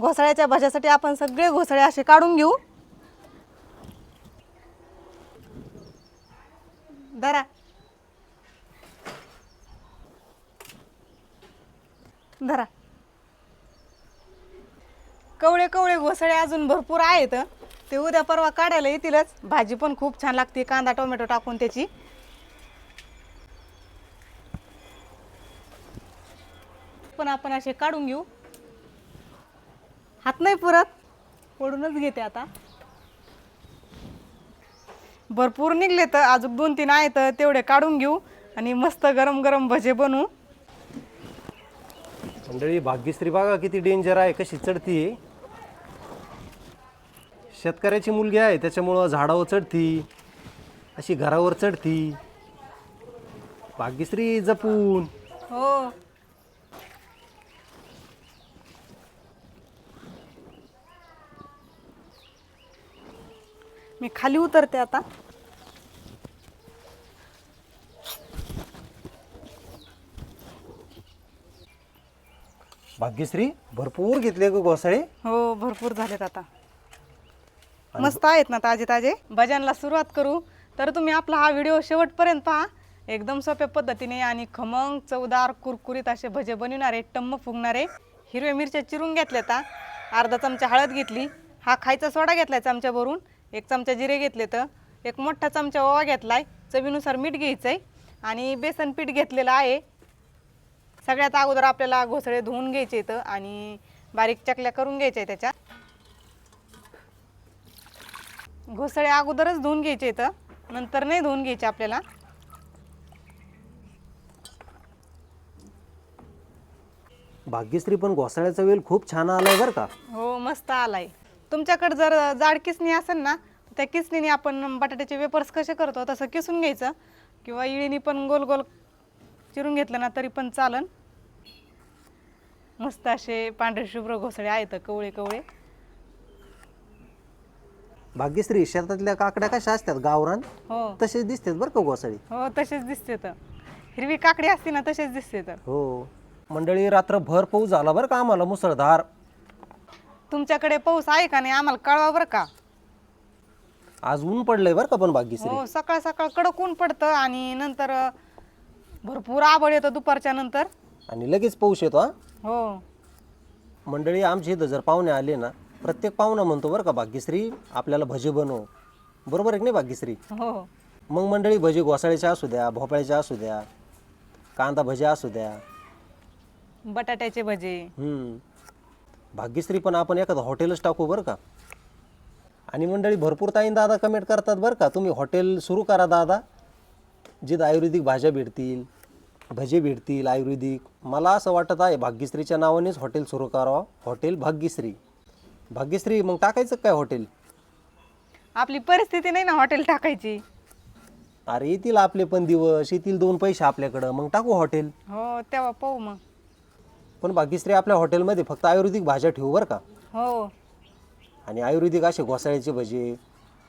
घोसाळ्याच्या भाज्यासाठी आपण सगळे घोसाळे असे काढून घेऊ. धरा. धरा. कवळे कवळे घोसाळे अजून भरपूर आहेत. ते उद्या परवा काढायला येतीलच. भाजी पण खूप छान लागते. कांदा टोमॅटो टाकून त्याची. पण आपण असे काढून घेऊ. हात नाही पुरत. पडूनच घेते आता. भरपूर निघले तर अजून दोन तीन आहेत तेवढे काढून घेऊ आणि मस्त गरम गरम भजे बनवू. मंडळी भाग्यश्री बघा किती डेंजर आहे कशी चढती शेतकऱ्याची मुलगी आहे त्याच्यामुळं झाडावर चढती अशी घरावर चढती. भाग्यश्री जपून हो मी खाली उतरते आता. भाग्यश्री भरपूर घेतले ग घोसाळे. हो भरपूर झालेत आता. मस्त आहेत ना ताजे ताजे भजनला सुरुवात करू. तर तुम्ही आपला हा व्हिडिओ शेवटपर्यंत पहा. एकदम सोप्या पद्धतीने आणि खमंग चवदार कुरकुरीत असे भजे बनविणारे टम्म फुगणारे हिरव्या मिरच्या चिरून घेतल्या आता अर्धा चमचा हळद घेतली. हा खायचा सोडा घेतलाय चमच्याभरून एक चमचा जिरे घेतले तर एक मोठा चमचा ओवा घेतलाय चवीनुसार मीठ घ्यायचंय आणि बेसन पीठ घेतलेलं आहे. सगळ्यात अगोदर आपल्याला घोसळे धुवून घ्यायचे इथं आणि बारीक चकल्या करून घ्यायच्या त्याच्या घोसळे अगोदरच धुवून घ्यायचे इथं नंतर नाही धुवून घ्यायचे आपल्याला. भाग्यश्री पण घोसाळ्याचा वेल खूप छान आलाय बरं का? हो मस्त आलाय. तुमच्याकडे जर जाड किसणी असेल ना त्या किसणीने आपण बटाट्याचे वेपर्स कसे करतो तसं किसून घ्यायचं. किंवा इळीने पण गोल गोल चिरून घेतलं ना तरी पण चालन. मस्त असे पांढरे शुभ्र घोसळे आहेत कवळे कवळे. भाग्यश्री शेतातल्या काकड्या कशा असतात? गावरान? हो. तसेच दिसतात बरं का घोसाळी हो तसेच दिसते तर हिरवी काकडी असते ना तसेच दिसते तर हो. मंडळी रात्रभर पाऊस झाला बरं का आम्हाला मुसळधार? तुमच्याकडे पाऊस आहे का नाही आम्हाला कळवा बरं का? आज ऊन पडलंय बरं का पण भाग्यश्री हो सकाळ सकाळ कडक ऊन पडतं आणि नंतर अ, भरपूर आबळ येतं दुपारच्या नंतर. आणि लगेच पाऊस येतो हा? हो. मंडळी आमच्या इथं जर पाहुणे आले ना प्रत्येक पाहुणा म्हणतो बरं का भाग्यश्री आपल्याला भजे बनव. बरोबर आहे की नाही भाग्यश्री हो. मग मंडळी भजे घोसाळ्याच्या असू द्या भोपळ्याच्या असू द्या कांदा भजे असू द्या. बटाट्याचे भजे. हम्म. भाग्यश्री पण आपण एखादं हॉटेलच टाकू बरं का? आणि मंडळी भरपूर ताईन दादा कमेंट करतात बरं का? तुम्ही हॉटेल सुरू करा दादा. जिथं आयुर्वेदिक भाज्या भेटतील भजे भेटतील आयुर्वेदिक. मला असं वाटत आहे भाग्यश्रीच्या नावानेच हॉटेल सुरू करावं. हॉटेल भाग्यश्री. भाग्यश्री मग टाकायचं काय हॉटेल? आपली परिस्थिती नाही ना हॉटेल टाकायची. अरे येतील आपले पण दिवस येतील दोन पैसे आपल्याकडं. मग टाकू हॉटेल. हो तेव्हा पाहू मग. पण भाग्यश्री आपल्या हॉटेलमध्ये फक्त आयुर्वेदिक भाज्या ठेवू बरं का? हो. आणि आयुर्वेदिक असे घोसाळ्याचे भजे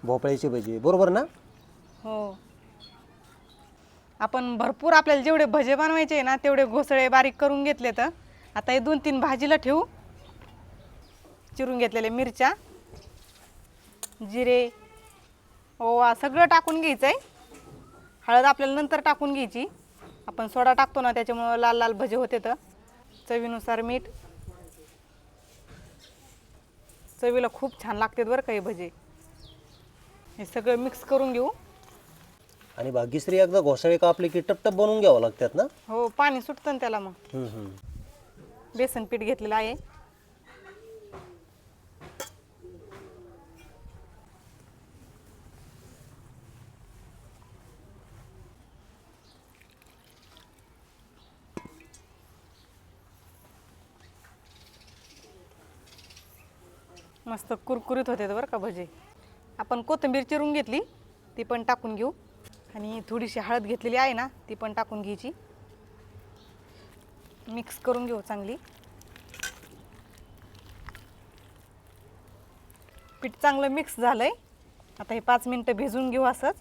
भोपळ्याचे भजे बरोबर ना? हो. आपण भरपूर आपल्याला जेवढे भजे बनवायचे आहे ना तेवढे घोसळे बारीक करून घेतले तर आता हे दोन तीन भाजीला ठेवू. चिरून घेतलेले मिरच्या जिरे ओवा सगळं टाकून घ्यायचं आहे हळद आपल्याला नंतर टाकून घ्यायची. आपण सोडा टाकतो ना त्याच्यामुळं लाल लाल भजे होते तर चवीनुसार मीठ. चवीला खूप छान लागतात बरं का हे भजे. हे सगळं मिक्स करून घेऊ. आणि भाग्यश्री एकदा घोसाळे कापले की टपटप बनवून घ्यावं लागतात ना? हो पाणी सुटतं ना त्याला मग. हम्म, हम्म. बेसन पीठ घेतलेलं आहे. मस्त कुरकुरीत होते बरं का भजे. आपण कोथिंबीर चिरून घेतली ती पण टाकून घेऊ. आणि थोडीशी हळद घेतलेली आहे ना ती पण टाकून घ्यायची. मिक्स करून घेऊ चांगली. पीठ चांगलं मिक्स झालं आहे आता हे पाच मिनटं भिजून घेऊ असंच.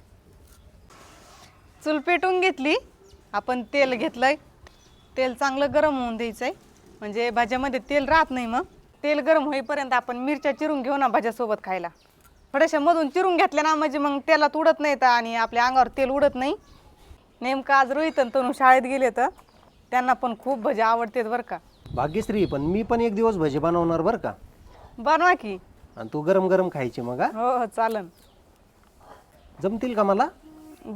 चूल पेटून घेतली. आपण तेल घेतलं आहे तेल चांगलं गरम होऊन द्यायचं आहे म्हणजे भाज्यामध्ये तेल राहत नाही मग. तेल गरम होईपर्यंत आपण मिरच्या चिरून घेऊ ना भाज्यासोबत खायला. थोड्याशा मधून चिरून घेतल्या ना म्हणजे मग तेलात उडत नाही तर आणि आपल्या अंगावर तेल उडत नाही. नेमकं आज रोहित आणि तनू शाळेत गेले तर त्यांना पण खूप भजी आवडतात बरं का. भाग्यश्री पण मी पण एक दिवस भजी बनवणार बरं का. बनवा की. आणि तू गरम गरम खायची मग हा? हो हो चालन. जमतील का मला?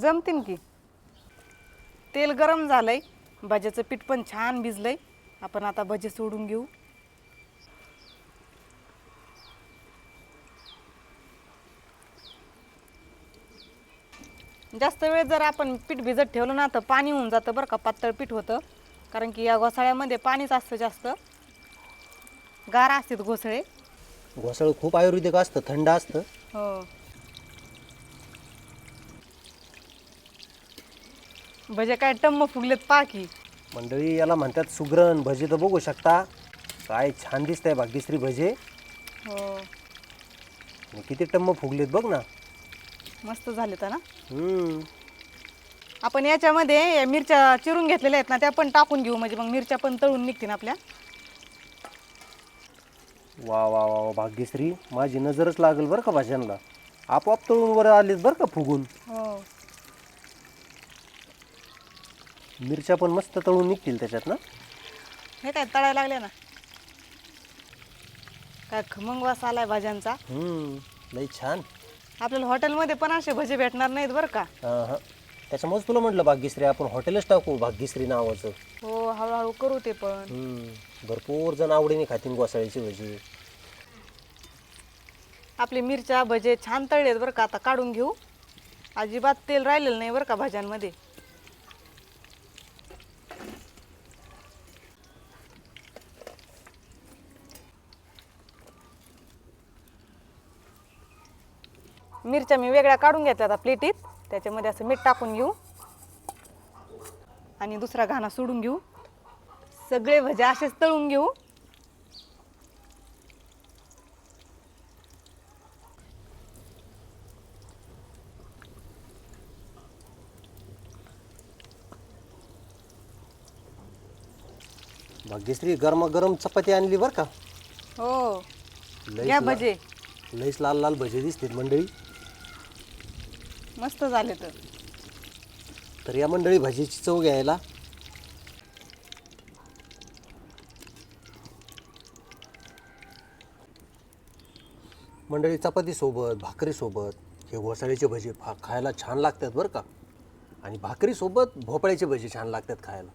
जमतीन की. तेल गरम झालंय भाज्याचं पीठ पण छान भिजलंय. आपण आता भजे सोडून घेऊ. जास्त वेळ जर आपण पीठ भिजत ठेवलं ना तर पाणी होऊन जातं बरं का पातळ पीठ होतं. कारण की या घोसाळ्यामध्ये पाणीच असतं जास्त. गार असतात घोसळे. घोसाळ खूप आयुर्वेदिक असतं थंड असतं. हो. भजे काय टम्म फुगलेत पा की. मंडळी याला म्हणतात सुग्रण भजे तर बघू शकता. काय छान दिसतंय भाग्यश्री भजे. हो. आणि किती टम्म फुगलेत बघ ना. मस्त झाले तर ना? हम्म. आपण याच्यामध्ये या मिरच्या चिरून घेतलेल्या आहेत ना त्या पण टाकून घेऊ. म्हणजे मग मिरच्या पण तळून निघतील आपल्या. वा वा वा वा, भाग्यश्री. माझी नजरच लागेल बरं का भाज्यांना आपोआप तळून वर आलेत बरं का फुगून. हो. मिरच्या पण मस्त तळून निघतील त्याच्यात ना? हे काय तळायला लागले ना? काय खमंग वास आलाय भाज्यांचा. हम्म, लई छान. आपल्याला हॉटेलमध्ये पण असे भजे भेटणार नाहीत बरं का? हां हां त्याच्यामुळेच तुला म्हटलं भाग्यश्री आपण हॉटेलच टाकू भाग्यश्री नावाचं. हो हळूहळू करू ते पण. हम्म, भरपूर जण आवडीने खातील गोसाळीची भजी. आपली मिरच्या भजे छान तळलेत बरं का? आता काढून घेऊ. अजिबात तेल राहिलेलं नाही बरं का भाज्यांमध्ये. मिरच्या मी वेगळ्या काढून घेतल्या आता प्लेटीत. त्याच्यामध्ये असं मीठ टाकून घेऊ. आणि दुसरा घाणा सोडून घेऊ. सगळे भजे असेच तळून घेऊ. भाग्यश्री गरम गरम चपाती आणली बरं का? हो. लईच घ्या ला- भजे. लईच लाल लाल भजे दिसतील मंडळी. मस्त झाले तर. तर या मंडळी भजीची चव घ्यायला. मंडळी चपातीसोबत भाकरीसोबत हे घोसाळीचे भजे फा खायला छान लागतात बरं का. आणि भाकरीसोबत भोपळ्याचे भजे छान लागतात खायला.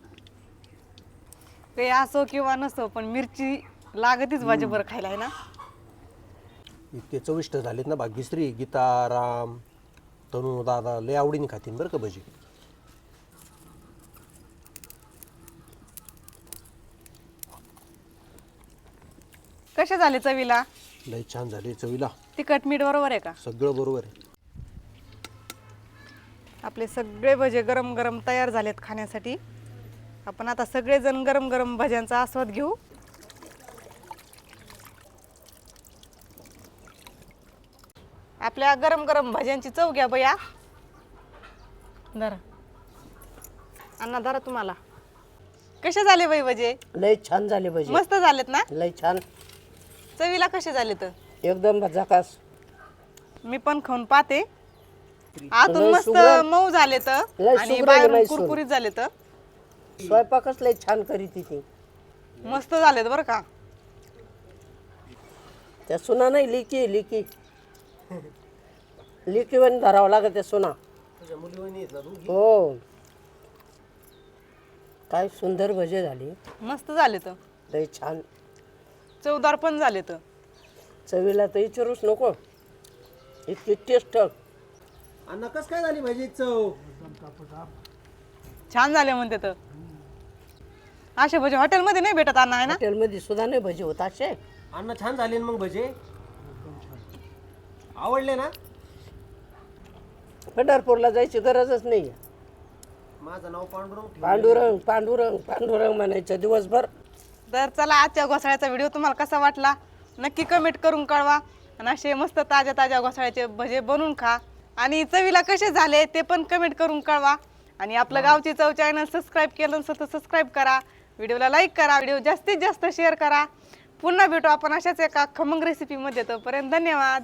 ते असो किंवा नसो पण मिरची लागतीच भाजी बरं खायला आहे ना? इतके चविष्ट झालेत ना भाग्यश्री गीता राम. तनू दादा लय आवडीने खातील बरं का भजी? कसे झाले चवीला? लय छान झाले चवीला. तिखट मीठ बरोबर आहे का? सगळं बरोबर आहे. आपले सगळे भजे गरम गरम तयार झालेत खाण्यासाठी. आपण आता सगळेजण गरम गरम भज्यांचा आस्वाद घेऊ. आपल्या गरम गरम भज्यांची चव घ्या बया. धरा. अण्णा धरा तुम्हाला. कसे झाले बाई भजे? लय छान झाले भजी. मस्त झालेत ना? लय छान. चवीला कसे झाले तर एकदम झकास. मी पण खाऊन पाहते. आतून लय मस्त सुगरण. मऊ झाले तर लय आणि सुगरण, बाहेरून लय सुगरण. कुरकुरीत झाले तर स्वयंपाकच लय छान करीत ती. मस्त झालेत बरं का? त्या सुना नाही लिकी लिकी. लिकीवर धरावं लागत त्या सुना. हो. काय सुंदर भजे झाली. मस्त झाले तर लय छान. चवदार पण झाले तर चवीला तर विचारूच नको. इतकी टेस्ट. अण्णा कस काय झाली भजी चव? छान झाले म्हणते तर. असे भजे हॉटेलमध्ये नाही भेटत अण्णा आहे ना? हॉटेलमध्ये सुद्धा नाही भजी होत असे. अण्णा छान झाले ना मग भजे? आवडले ना? पंढरपूरला जायची गरजच नाही. माझं नाव पांडुरंग पांडुरंग पांडुरंग पांडुरंग म्हणायचं दिवसभर. तर चला आजच्या घोसाळ्याचा व्हिडिओ तुम्हाला कसा वाटला? नक्की कमेंट करून कळवा. आणि असे मस्त ताज्या ताज्या घोसाळ्याचे भजे बनवून खा. आणि चवीला कसे झाले ते पण कमेंट करून कळवा. आणि आपलं गावची चव चॅनल सबस्क्राईब केलं नसेल तर सबस्क्राईब करा. व्हिडिओला लाईक करा. व्हिडिओ जास्तीत जास्त शेअर करा. पुन्हा भेटू आपण अशाच एका खमंग रेसिपीमध्ये तोपर्यंत धन्यवाद.